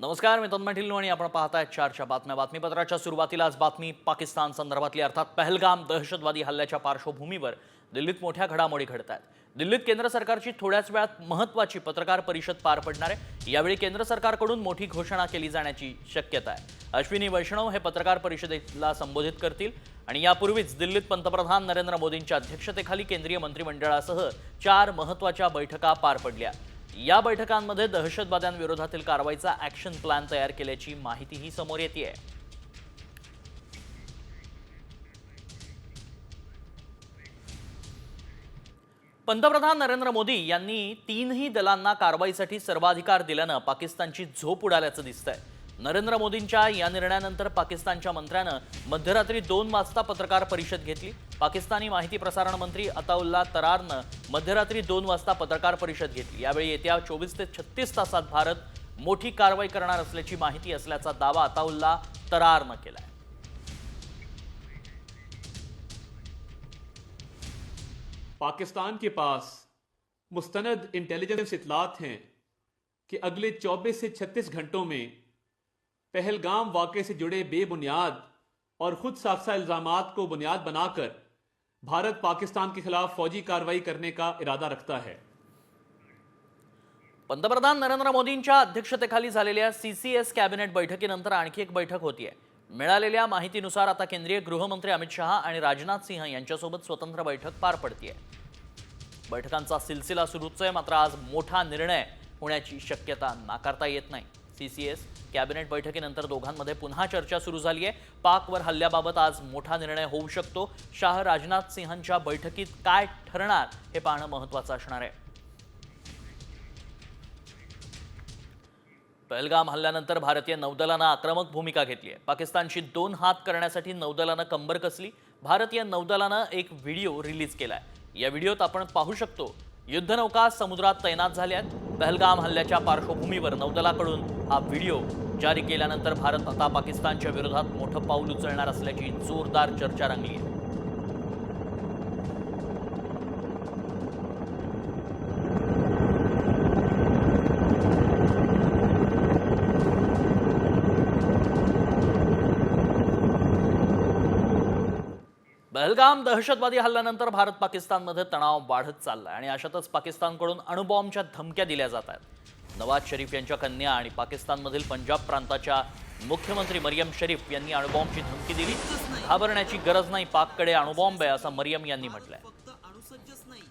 नमस्कार मी तन्मय ढिल्लो आणि आपण पाहताय चारच्या बातम्या. बातमीपत्राच्या सुरुवातीला आज बातमी पाकिस्तान संदर्भातली अर्थात पहलगाम दहशतवादी हल्ल्याच्या पार्श्वभूमीवर दिल्लीत मोठ्या घडामोडी घडत आहेत दिल्लीत केंद्र सरकारची थोड्याच वेळात महत्त्वाची पत्रकार परिषद पार पडणार आहे. यावेळी केंद्र सरकारकडून मोठी घोषणा केली जाण्याची शक्यता आहे. अश्विनी वैष्णव हे पत्रकार परिषदेला संबोधित करतील आणि यापूर्वीच दिल्लीत पंतप्रधान नरेंद्र मोदींच्या अध्यक्षतेखाली केंद्रीय मंत्रिमंडळासह चार महत्त्वाच्या बैठका पार पडल्या. या बैठकांमध्ये दहशतवाद्यांविरोधातील कारवाईचा ऍक्शन प्लॅन तयार केल्याची माहितीही समोर येते पंतप्रधान नरेंद्र मोदी यांनी तीनही दलांना कारवाईसाठी सर्वाधिकार दिल्यानं पाकिस्तानची झोप उडाल्याचं दिसतंय. नरेंद्र मोदींच्या या निर्णयानंतर पाकिस्तानच्या मंत्र्यानं मध्यरात्री दोन वाजता पत्रकार परिषद घेतली. पाकिस्तानी माहिती प्रसारण मंत्री अताउल्ला तरारनं मध्यरात्री दोन वाजता पत्रकार परिषद घेतली. यावेळी येत्या चोवीस ते छत्तीस तासात भारत मोठी कारवाई करणार असल्याची माहिती असल्याचा दावा अताउल्ला तरारनं केलाय. पाकिस्तान के पास मुस्तनद इंटेलिजेंस इतलात हैं कि अगले 24 से 36 घंटों में पहलगाम वाक़े से जुड़े बेबुनियाद और खुद साख्ता इल्ज़ामात को बुनियाद बनाकर भारत पाकिस्तान के खिलाफ फौजी कार्रवाई करने का इरादा रखता है। पंतप्रधान नरेंद्र मोदींच्या अध्यक्षतेखाली झालेल्या सी सी एस कॅबिनेट बैठकीनंतर आणखी एक बैठक होतीये मिळालेल्या माहितीनुसार आता केंद्रीय गृहमंत्री अमित शहा आणि राजनाथ सिंह यांच्यासोबत स्वतंत्र बैठक पार पडतीये. बैठकांचा सिलसिला सुरूच आहे मात्र आज मोठा निर्णय होण्याची शक्यता नाकारता येत नाही. सी सी एस कॅबिनेट बैठकीनंतर दोघांमध्ये पुन्हा चर्चा सुरू झाली आहे. पाकवर हल्ल्याबाबत आज मोठा निर्णय होऊ शकतो. शाह राजनाथ सिंहांच्या बैठकीत काय ठरणार हे पाहणं महत्वाचं असणार आहे. पहलगाम हल्ल्यानंतर भारतीय नौदलानं आक्रमक भूमिका घेतली आहे. पाकिस्तानशी दोन हात करण्यासाठी नौदलानं कंबर कसली? भारतीय नौदलानं एक व्हिडिओ रिलीज केलाय. या व्हिडिओत आपण पाहू शकतो युद्धनौका समुद्रात तैनात झाल्या पहलगाम हल्ल्याच्या पार्श्वभूमीवर नौदलाकडून हा व्हिडिओ जारी केल्यानंतर भारत आता पाकिस्तानच्या विरोधात मोठं पाऊल उचलणार असल्याची जोरदार चर्चा रंगली आहे. पहलगाम दहशतवादी हल्ल्यानंतर भारत पाकिस्तानमध्ये तणाव वाढत चाललाय आणि अशातच पाकिस्तानकडून अणुबॉम्बच्या धमक्या दिल्या जात आहेत. नवाज शरीफ यांच्या कन्या आणि पाकिस्तानमधील पंजाब प्रांताच्या मुख्यमंत्री मरियम शरीफ यांनी अणुबॉम्बची धमकी दिली. घाबरण्याची गरज नाही पाककडे अणुबॉम्ब आहे असं मरियम यांनी म्हटलंय. फक्त अणुसज्जच नाही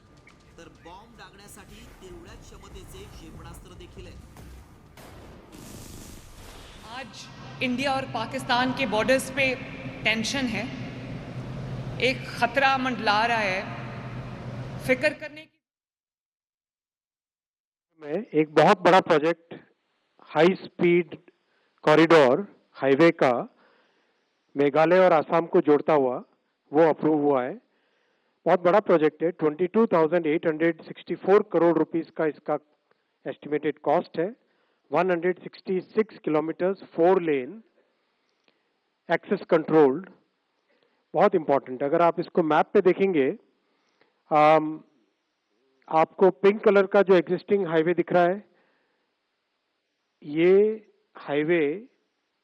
तर बॉम्ब डागण्यासाठी तेवढ्याच क्षमतेचे क्षेपणास्त्र देखील आहे. आज इंडिया और पाकिस्तान के बॉर्डर्स पे टेंशन है. एक खतरा मंडला रहा है। फ़िक्र करने की में एक बहुत बड़ा project high speed corridor highway का मेघालय और आसाम को जोड़ता हुआ वो अप्रूव हुआ है। बहुत बड़ा प्रोजेक्ट है। 22,864 करोड़ रुपीस का इसका एस्टिमेटेड कॉस्ट है। 166 kilometres four lane access controlled बहुत इंपॉर्टेंट अगर आप इसको मैप पे देखेंगे आम, आपको पिंक कलर का जो एग्जिस्टिंग हाईवे दिख रहा है ये हाईवे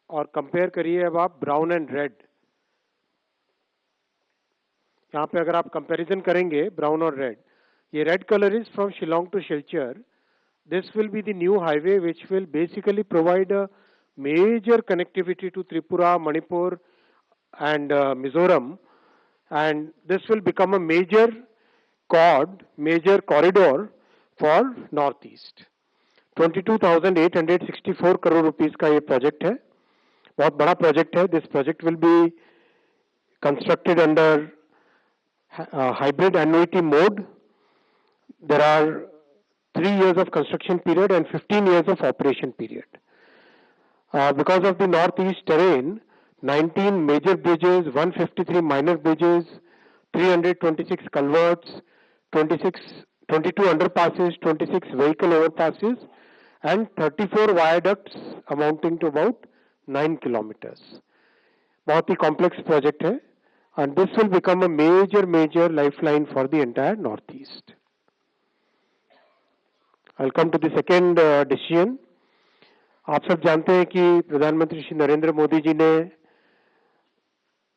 और कंपेयर करिए अब आप ब्राउन एंड रेड यहाँ पे अगर आप कंपैरिजन करेंगे ब्राउन और रेड ये red colour is from Shillong to Silchar this will be the new highway which will basically provide a major connectivity to Tripura, Manipur, and uh, Mizoram, and this will become a major chord, major corridor for northeast. 22,864 crore rupees का ये project है बहुत बड़ा project है this project will be constructed under hybrid annuity mode. There are three years of construction period and 15 years of operation period. Uh, because of the northeast terrain, 19 major bridges, 153 minor bridges, 326 culverts, 26, 22 underpasses, 26 vehicle overpasses, and 34 viaducts amounting to about 9 kilometers. बहुत ही complex project है and this will become a major major lifeline for the entire northeast i'll come to the second uh, decision आप सब जानते हैं कि प्रधानमंत्री श्री नरेंद्र मोदी जी ने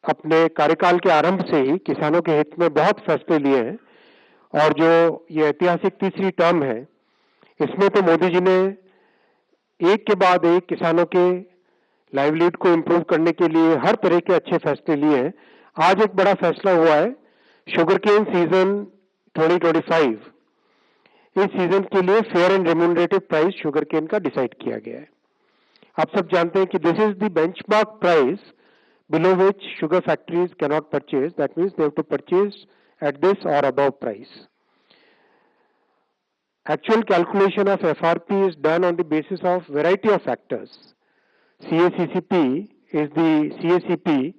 अपने कार्यकाल के आरंभ से ही किसानों के हित में बहुत फैसले लिए हैं और जो ये ऐतिहासिक तीसरी टर्म है, इसमें तो मोदी जी ने एक के बाद एक किसानों के लाइवलीहुड को इम्प्रूव करने के लिए हर तरह के अच्छे फैसले लिए हैं। आज एक बड़ा फैसला हुआ है शुगर केन सीज़न 2025 इस सीज़न के लिए fair and remunerative price sugar cane का डिसाइड किया गया है। आप सब जानते हैं कि this is the benchmark price below which sugar factories cannot purchase. That means they have to purchase at this or above price. Actual calculation of FRP is done on the basis of variety of factors. CACCP is the CACP,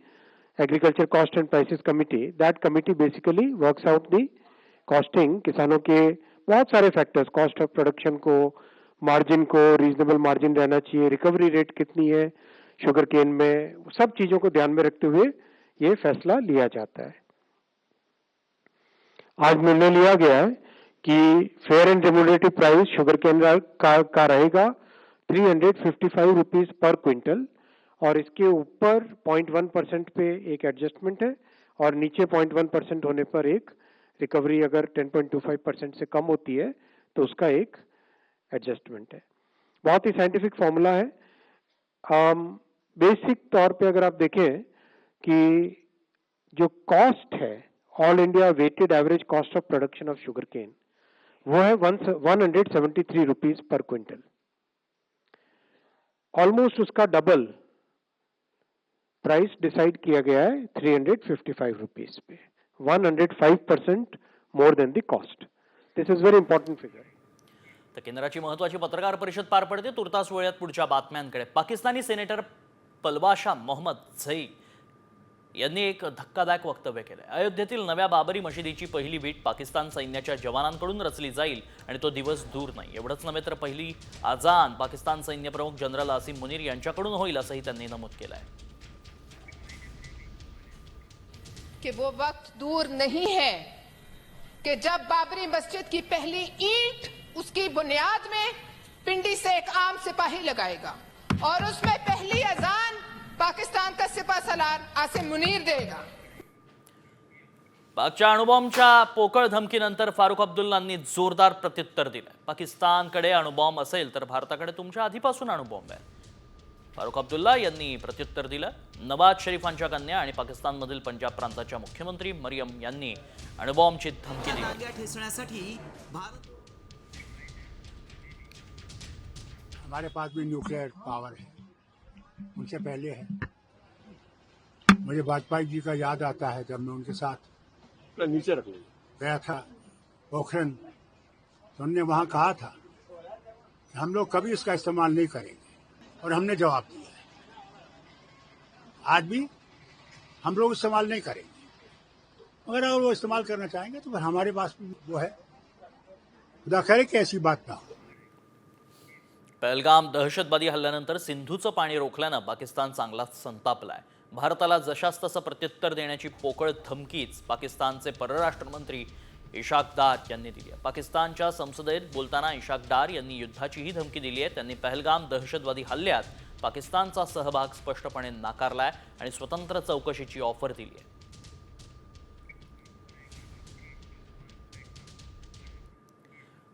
Agriculture Cost and Prices Committee. That committee basically works out the costing किसानों के बहुत सारे factors cost of production को margin को reasonable margin रहना चाहिए recovery rate कितनी है sugar cane में सब चीज़ों को ध्यान में रखते हुए ये फैसला लिया जाता है। आज निर्णय लिया गया है कि fair and remunerative price sugar cane का, का रहेगा three hundred fifty five rupees per quintal और इसके ऊपर पॉइंट वन परसेंट पे एक एडजस्टमेंट है और नीचे पॉइंट वन परसेंट होने पर एक रिकवरी अगर ten point two five percent से कम होती है तो उसका एक एडजस्टमेंट है। बहुत ही साइंटिफिक फॉर्मूला है। बेसिक तौर पे अगर आप देखें कि जो कॉस्ट है all India weighted average cost of production of sugar cane वो है one hundred seventy three rupees per quintal almost उसका डबल प्राइस डिसाइड किया गया है three hundred fifty five rupees pay. One hundred five percent more than the cost this is very important figure तर केंद्राची महत्वाची पत्रकार परिषद पार पडते. तुर्तास वेळात पुढच्या बातम्यांकडे. पाकिस्तानी सेनेटर पलवाशा मोहम्मद झई यांनी एक धक्कादायक वक्तव्य केलंय. अयोध्येतील नव्या बाबरी मशिदीची पहिली वीट पाकिस्तान सैन्याच्या जवानांकडून रचली जाईल आणि तो दिवस दूर नाही. एवढंच नव्हे तर पहिली आजान पाकिस्तान सैन्य प्रमुख जनरल आसिम मुनीर यांच्याकडून होईल असंही त्यांनी नमूद केलं आहे कि वो वक्त दूर नहीं है कि जब बाबरी मस्जिद की पहली ईंट उसकी बुनियाद में पिंडी से एक आम सिपाही लगाएगा। और उसमें पहली अजान पाकिस्तान का सिपा सलार आसिम मुनीर देगा। पाकच्या अणुबॉम्बच्या पोकळ धमकीनंतर फारुख अब्दुल्लांनी जोरदार प्रत्युत्तर दिलंय. पाकिस्तानकडे अणुबॉम्ब असेल तर भारताकडे तुमच्या आधीपासून अणुबॉम्ब आहे. फारुख अब्दुल्ला यांनी प्रत्युत्तर दिलं. नवाज शरीफांच्या कन्या आणि पाकिस्तानमधील पंजाब प्रांताच्या मुख्यमंत्री मरियम यांनी अणुबॉम्बची धमकी दिली. हमारे पास भी न्यूक्लियर पावर है। उनसे पहले है। मुझे वाजपेयी जी का याद आता है जब मैं उनके साथ नीचे रख गया था पोखरन तो उनने वहाँ कहा था कि हम लोग कभी इसका इस्तेमाल नहीं करेंगे। और हमने जवाब दिया है। आज भी हम लोग इस्तेमाल नहीं करेंगे। मगर अगर वो इस्तेमाल करना चाहेंगे तो फिर हमारे पास भी वो है। खुदा करे कि ऐसी बात ना हो। पहलगाम दहशतवादी हल्ल्यानंतर सिंधूचं पाणी रोखल्यानं पाकिस्तान चांगलाच संतापलाय. भारताला जशास तसं प्रत्युत्तर देण्याची पोकळ धमकीच पाकिस्तानचे परराष्ट्रमंत्री इशाक डार यांनी दिली आहे. पाकिस्तानच्या संसदेत बोलताना इशाक डार यांनी युद्धाचीही धमकी दिली आहे. त्यांनी पहलगाम दहशतवादी हल्ल्यात पाकिस्तानचा सहभाग स्पष्टपणे नाकारलाय आणि स्वतंत्र चौकशीची ऑफर दिली आहे.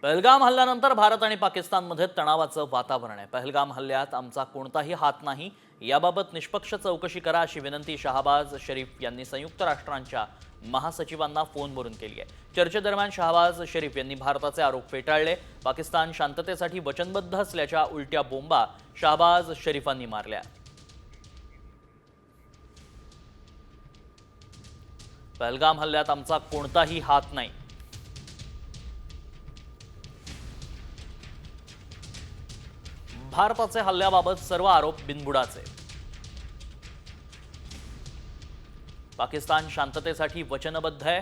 पहलगाम हल्ल्यानंतर भारत आणि पाकिस्तानमध्ये तणावाचं वातावरण आहे. पहलगाम हल्ल्यात आमचा कोणताही हात नाही. याबाबत निष्पक्ष चौकशी करा अशी विनंती शहाबाज शरीफ यांनी संयुक्त राष्ट्रांच्या महासचिवांना फोनवरून केली आहे. चर्चेदरम्यान शहाबाज शरीफ यांनी भारताचे आरोप फेटाळले. पाकिस्तान शांततेसाठी वचनबद्ध असल्याच्या उलट्या बोंबा शहाबाज शरीफांनी मारल्या. पहलगाम हल्ल्यात आमचा कोणताही हात नाही. भारताचे हल्ल्याबाबत सर्व आरोप बिनबुडाचे. पाकिस्तान शांततेसाठी वचनबद्ध आहे.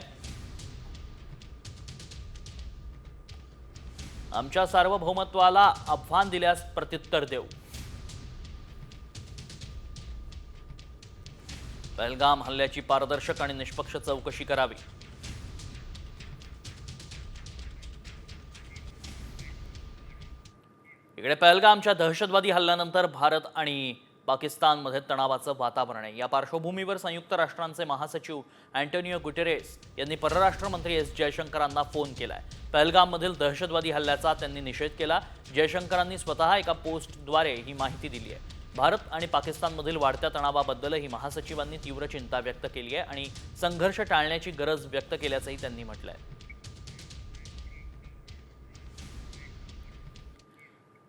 आमच्या सार्वभौमत्वाला आव्हान दिल्यास प्रत्युत्तर देऊ. पहलगाम हल्ल्याची पारदर्शक आणि निष्पक्ष चौकशी करावी. इकडे पहलगामच्या दहशतवादी हल्ल्यानंतर भारत आणि पाकिस्तानमध्ये तणावाचं वातावरण आहे. या पार्श्वभूमीवर संयुक्त राष्ट्रांचे महासचिव अँटोनियो गुटेरेस यांनी परराष्ट्र मंत्री एस जयशंकरांना फोन केलाय. पहलगाममधील दहशतवादी हल्ल्याचा त्यांनी निषेध केला. जयशंकरांनी स्वतः एका पोस्टद्वारे ही माहिती दिली आहे. भारत आणि पाकिस्तानमधील वाढत्या तणावाबद्दलही महासचिवांनी तीव्र चिंता व्यक्त केली आहे आणि संघर्ष टाळण्याची गरज व्यक्त केल्याचंही त्यांनी म्हटलं आहे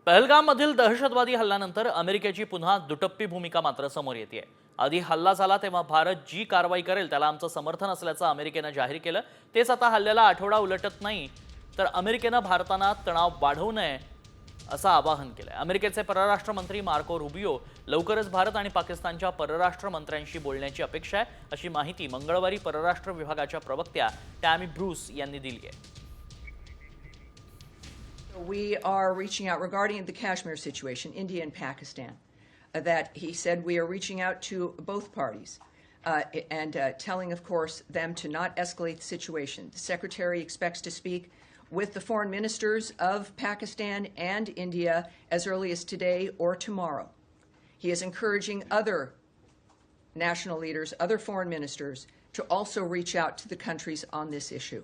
पहलगाममधील दहशतवादी हल्ल्यानंतर अमेरिकेची पुन्हा दुटप्पी भूमिका मात्र समोर येते आधी हल्ला झाला तेव्हा भारत जी कारवाई करेल त्याला आमचं समर्थन असल्याचं अमेरिकेनं जाहीर केलं. तेच आता हल्ल्याला आठवडा उलटत नाही तर अमेरिकेनं भारताना तणाव वाढवू नये असं आवाहन केलंय. अमेरिकेचे परराष्ट्र मंत्री मार्को रुबियो लवकरच भारत आणि पाकिस्तानच्या परराष्ट्र मंत्र्यांशी बोलण्याची अपेक्षा आहे अशी माहिती मंगळवारी परराष्ट्र विभागाच्या प्रवक्त्या टॅमी ब्रूस यांनी दिली आहे. We are reaching out regarding the Kashmir situation, India and Pakistan. uh, that he said we are reaching out to both parties uh, and uh, telling, of course, them to not escalate the situation. The Secretary expects to speak with the foreign ministers of Pakistan and India as early as today or tomorrow. He is encouraging other national leaders, other foreign ministers, to also reach out to the countries on this issue.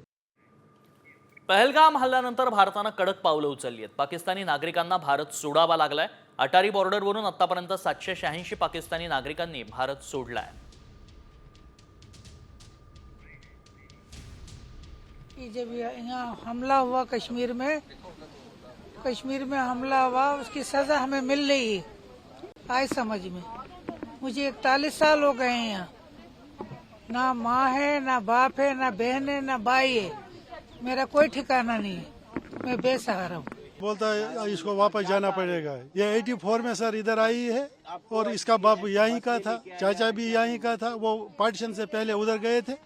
Pahalgam हल्ल्यानंतर भारतानं कडक पावलं उचलली आहेत. पाकिस्तानी नागरिकांना भारत सोडावा लागलाय. अटारी बॉर्डरवरून आतापर्यंत सातशे शहाऐंशी पाकिस्तानी नागरिकांनी भारत सोडलाय. जब यहाँ हमला हुआ कश्मीर में कश्मीर में हमला हुआ उसकी सजा हमें मिल रही है। आए समझ में। मुझे इकतालीस साल हो गए हैं यहाँ। ना माँ है ना बाप है ना बहन है ना भाई है। मेरा कोई ठिकाना नहीं है। मैं बेसहारा हूँ। बोलता है इसको वापस जाना पड़ेगा। ये 84 में सर इधर आई है और इसका बाप यहीं का था, चाचा भी यहीं का था। वो पार्टीशन से पहले उधर गए थे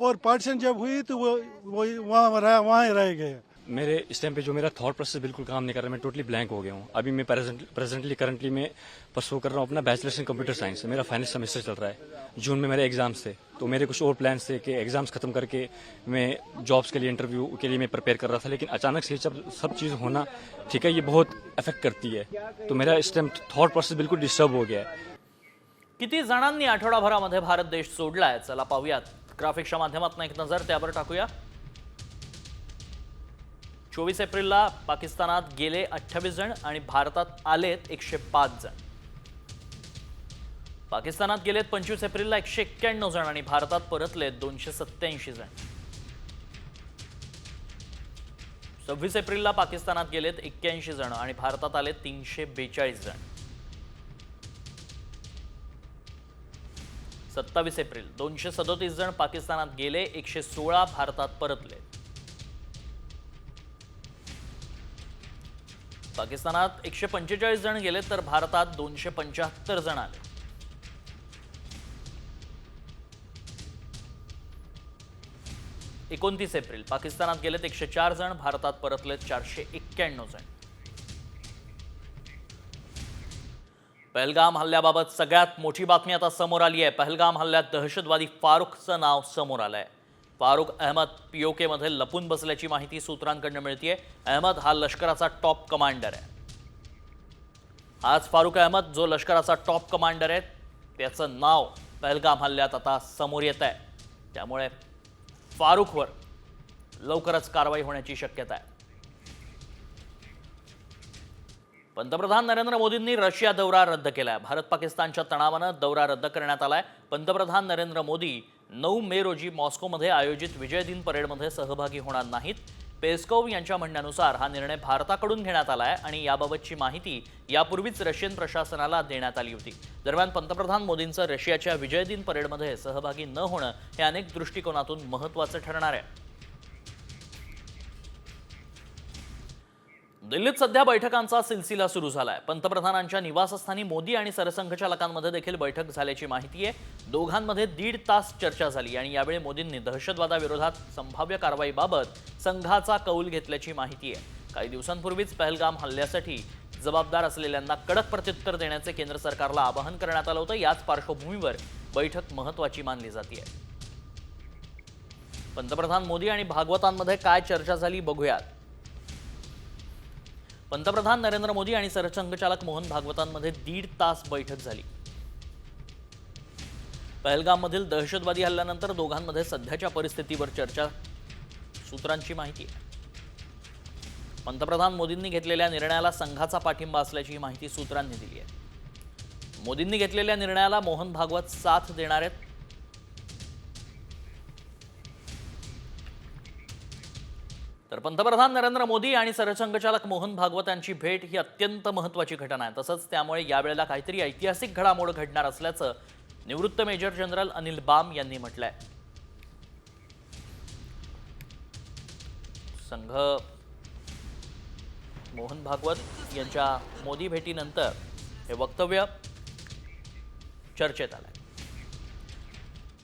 और पार्टीशन जब हुई तो वो वो वहाँ वहाँ ही रह गए। मेरे इस टाइम पे जो मेरा थॉट प्रोसेस बिल्कुल काम नहीं कर रहा मैं टोटली ब्लैंक हो गया हूँ। अभी मैं प्रेजेंटली करंटली मैं परसू कर रहा हूँ अपना बैचलर्स इन कंप्यूटर साइंस मेरा फाइनल सेमेस्टर चल रहा है जून में मेरे एग्जाम्स थे। तो मेरे कुछ और प्लान्स थे कि एग्जाम्स खत्म करके मैं जॉब्स के लिए इंटरव्यू के लिए मैं प्रिपेयर कर रहा था लेकिन अचानक से जब सब चीज़ होना ठीक है ये बहुत अफेक्ट करती है। तो मेरा इस टाइम थॉट प्रोसेस बिल्कुल डिस्टर्ब हो गया है। किती जणांनी आठवडाभरामध्ये भारत देश सोडलाय? चला पाहूयात. ग्राफिक्सच्या माध्यमातून एक नजर त्यावर टाकूया. चोवीस एप्रिलला पाकिस्तानात गेले अठ्ठावीस जण आणि भारतात आलेत एकशे पाच जण. पाकिस्तानात गेलेत पंचवीस एप्रिलला एकशे एक्क्याण्णव जण आणि भारतात परतलेत दोनशे सत्त्याऐंशी जण. सव्वीस एप्रिलला पाकिस्तानात गेलेत एक्क्याऐंशी जण आणि भारतात आले तीनशे बेचाळीस जण. सत्तावीस एप्रिल दोनशे सदोतीस जण पाकिस्तानात गेले एकशे सोळा भारतात परतले पाकिस्तानात एकशे पंचेचाळीस जण गेले तर भारतात दोनशे पंच्याहत्तर जण आले. एकोणतीस एप्रिल पाकिस्तानात गेलेत एकशे चार जण भारतात परतलेत चारशे एक्क्याण्णव जण. पहलगाम हल्ल्याबाबत सगळ्यात मोठी बातमी आता समोर आली आहे. पहलगाम हल्ल्यात दहशतवादी फारुखचं नाव समोर आलंय. फारुख अहमद पीओकेमध्ये लपून बसल्याची माहिती सूत्रांकडनं मिळतीये. अहमद हा लष्कराचा टॉप कमांडर आहे. आज फारुख अहमद जो लष्कराचा टॉप कमांडर आहे त्याचं नाव पहलगाम हल्ल्यात आता समोर येत आहे त्यामुळे फारुखवर लवकरच कारवाई होण्याची शक्यता आहे. पंतप्रधान नरेंद्र मोदींनी रशिया दौरा रद्द केलाय. भारत पाकिस्तानच्या तणावानं दौरा रद्द करण्यात आलाय. पंतप्रधान नरेंद्र मोदी नऊ मे रोजी मॉस्कोमध्ये आयोजित विजय दिन परेडमध्ये सहभागी होणार नाहीत. पेस्कोव यांच्या म्हणण्यानुसार हा निर्णय भारताकडून घेण्यात आला आहे आणि याबाबतची माहिती यापूर्वीच रशियन प्रशासनाला देण्यात आली होती. दरम्यान पंतप्रधान मोदींचं रशियाच्या विजय दिन परेडमध्ये सहभागी न होणं हे अनेक दृष्टिकोनातून महत्त्वाचं ठरणार आहे. दिल्लीत सध्या बैठकांचा सिलसिला सुरू झालाय. पंतप्रधानांच्या निवासस्थानी मोदी आणि सरसंघचालकांमध्ये देखील बैठक झाल्याची माहिती आहे. दोघांमध्ये दीड तास चर्चा झाली आणि यावेळी मोदींनी दहशतवादाविरोधात संभाव्य कारवाईबाबत संघाचा कौल घेतल्याची माहिती आहे. काही दिवसांपूर्वीच पहलगाम हल्ल्यासाठी जबाबदार असलेल्यांना कडक प्रत्युत्तर देण्याचे केंद्र सरकारला आवाहन करण्यात आलं होतं. याच पार्श्वभूमीवर बैठक महत्वाची मानली जाते पंतप्रधान मोदी आणि भागवतांमध्ये काय चर्चा झाली बघूयात. पंतप्रधान नरेंद्र मोदी आणि सरसंघचालक मोहन भागवतांमध्ये दीड तास बैठक झाली. पहलगाममधील दहशतवादी हल्ल्यानंतर दोघांमध्ये सध्याच्या परिस्थितीवर चर्चा सूत्रांची माहिती आहे. पंतप्रधान मोदींनी घेतलेल्या निर्णयाला संघाचा पाठिंबा असल्याची माहिती सूत्रांनी दिली आहे. मोदींनी घेतलेल्या निर्णयाला मोहन भागवत साथ देणार आहेत. तर पंतप्रधान नरेंद्र मोदी आणि सरसंघचालक मोहन भागवत यांची भेट ही अत्यंत महत्वाची घटना आहे. तसंच त्यामुळे यावेळेला काहीतरी ऐतिहासिक घडामोड घडणार असल्याचं निवृत्त मेजर जनरल अनिल बाम यांनी म्हटलंय. संघ मोहन भागवत यांच्या मोदी भेटीनंतर हे वक्तव्य चर्चेत आलंय.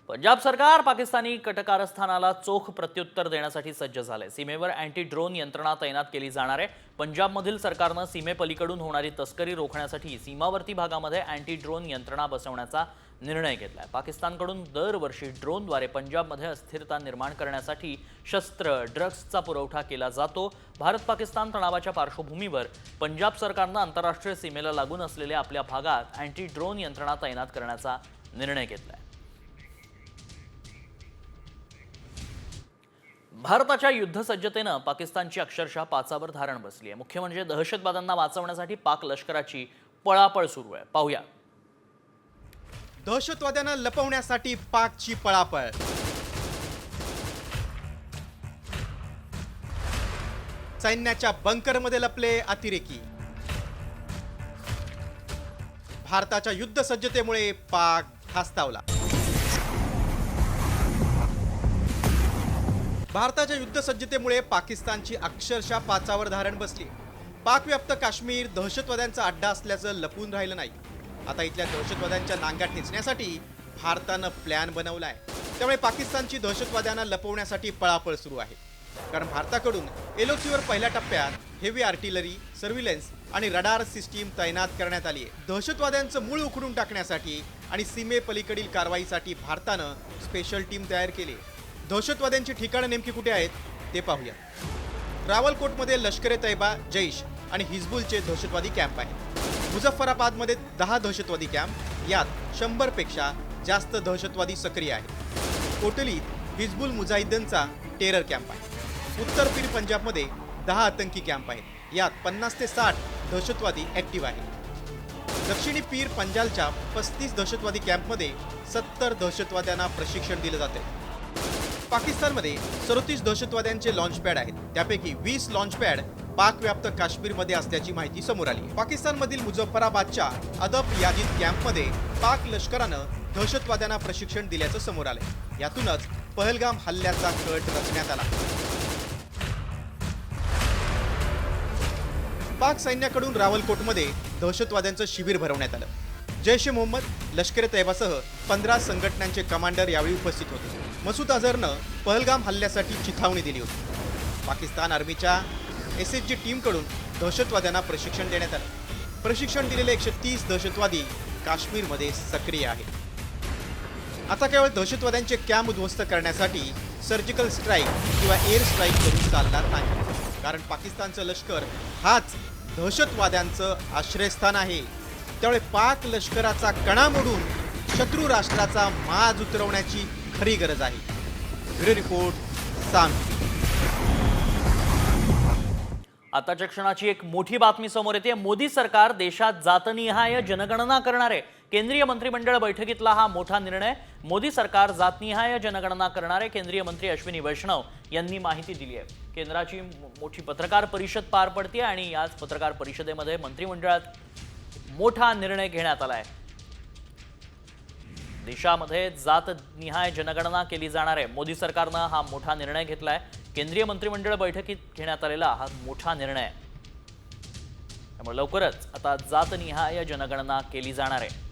पंजाब सरकार पाकिस्तानी कटकारस्थानाला चोख प्रत्युत्तर देण्यासाठी सज्ज झालंय. सीमेवर अँटी ड्रोन यंत्रणा तैनात केली जाणार आहे. पंजाबमधील सरकारनं सीमेपलीकडून होणारी तस्करी रोखण्यासाठी सीमावर्ती भागामध्ये अँटी ड्रोन यंत्रणा बसवण्याचा निर्णय घेतलाय. पाकिस्तानकडून दरवर्षी ड्रोनद्वारे पंजाबमध्ये अस्थिरता निर्माण करण्यासाठी शस्त्र ड्रग्सचा पुरवठा केला जातो. भारत पाकिस्तान तणावाच्या पार्श्वभूमीवर पंजाब सरकारनं आंतरराष्ट्रीय सीमेला लागून असलेल्या आपल्या भागात अँटी ड्रोन यंत्रणा तैनात करण्याचा निर्णय घेतलाय. भारताच्या युद्धसज्जतेनं पाकिस्तानची अक्षरशः पाचावर धारण बसली आहे. मुख्य म्हणजे दहशतवाद्यांना वाचवण्यासाठी पाक लष्कराची पळापळ सुरू आहे. पाहूया. दहशतवाद्यांना लपवण्यासाठी पाकची पळापळ. सैन्याच्या बंकरमध्ये लपले अतिरेकी. भारताच्या युद्ध सज्जतेमुळे पाक धास्तावला भारताच्या युद्धसज्जतेमुळे पाकिस्तानची अक्षरशः पाचावर धारण बसली. पाकव्याप्त काश्मीर दहशतवाद्यांचा अड्डा असल्याचं लपून राहिलं नाही. आता इथल्या दहशतवाद्यांच्या नांगा ठेचण्यासाठी भारतानं प्लॅन बनवलाय. त्यामुळे पाकिस्तानची दहशतवाद्यांना लपवण्यासाठी पळापळ सुरू आहे. कारण भारताकडून एलओसीवर पहिल्या टप्प्यात हेवी आर्टिलरी सर्व्हिलन्स आणि रडार सिस्टीम तैनात करण्यात आली आहे. दहशतवाद्यांचं मूळ उखडून टाकण्यासाठी आणि सीमेपलीकडील कारवाईसाठी भारतानं स्पेशल टीम तयार केली दहशतवाद्यांची ठिकाणं नेमकी कुठे आहेत ते पाहूया. रावलकोटमध्ये लष्कर ए तैबा जैश आणि हिजबुलचे दहशतवादी कॅम्प आहेत. मुझफ्फराबादमध्ये दहा दहशतवादी कॅम्प यात शंभरपेक्षा जास्त दहशतवादी सक्रिय आहेत. कोटलीत हिजबुल मुजाहिद्दीनचा टेरर कॅम्प आहे. उत्तर पीर पंजाबमध्ये दहा आतंकी कॅम्प आहेत. यात पन्नास ते साठ दहशतवादी ॲक्टिव्ह आहेत. दक्षिणी पीर पंजालच्या पस्तीस दहशतवादी कॅम्पमध्ये सत्तर दहशतवाद्यांना प्रशिक्षण दिलं जाते पाकिस्तानमध्ये सदोतीस दहशतवाद्यांचे लॉन्च पॅड आहेत. त्यापैकी वीस लॉन्च पॅड पाकव्याप्त काश्मीरमध्ये असल्याची माहिती समोर आली. पाकिस्तानमधील मुझफ्फराबादच्या अदब यादीत कॅम्पमध्ये पाक लष्करानं दहशतवाद्यांना प्रशिक्षण दिल्याचं समोर आलं यातूनच पहलगाम हल्ल्याचा कट रचण्यात आला. पाक सैन्याकडून रावलकोटमध्ये दहशतवाद्यांचं शिबिर भरवण्यात आलं. जैश ए मोहम्मद लष्कर ए तैबासह पंधरा संघटनांचे कमांडर यावेळी उपस्थित होते. मसूद अझहरनं पहलगाम हल्ल्यासाठी चिथावणी दिली होती. पाकिस्तान आर्मीच्या एस एच जी टीमकडून दहशतवाद्यांना प्रशिक्षण देण्यात आलं. प्रशिक्षण दिलेले एकशे तीस दहशतवादी काश्मीरमध्ये सक्रिय आहेत. आता केवळ दहशतवाद्यांचे कॅम्प उद्ध्वस्त करण्यासाठी सर्जिकल स्ट्राईक किंवा एअर स्ट्राईक करून चालणार नाही. कारण पाकिस्तानचं लष्कर हाच दहशतवाद्यांचं आश्रयस्थान आहे. त्यामुळे पाक लष्कराचा कणा मोडून शत्रू राष्ट्राचा माज उतरवण्याची खरी गरज आहे. रिपोर्ट साम आताच्या क्षणाची एक मोठी बातमी समोर येते. मोदी सरकार देशात जातनिहाय जनगणना करणार आहे. केंद्रीय मंत्रिमंडळ बैठकीतला हा मोठा निर्णय. मोदी सरकार जातनिहाय जनगणना करणार आहे. केंद्रीय मंत्री अश्विनी वैष्णव यांनी माहिती दिली आहे. केंद्राची मोठी पत्रकार परिषद पार पडते आणि याच पत्रकार परिषदेमध्ये मंत्रिमंडळात मोठा निर्णय घेण्यात आला आहे देशामध्ये जातनिहाय जनगणना केली जाणार आहे. मोदी सरकारनं हा मोठा निर्णय घेतलाय. केंद्रीय मंत्रिमंडळ बैठकीत घेण्यात आलेला हा मोठा निर्णय आहे. त्यामुळे लवकरच आता जातनिहाय जनगणना केली जाणार आहे.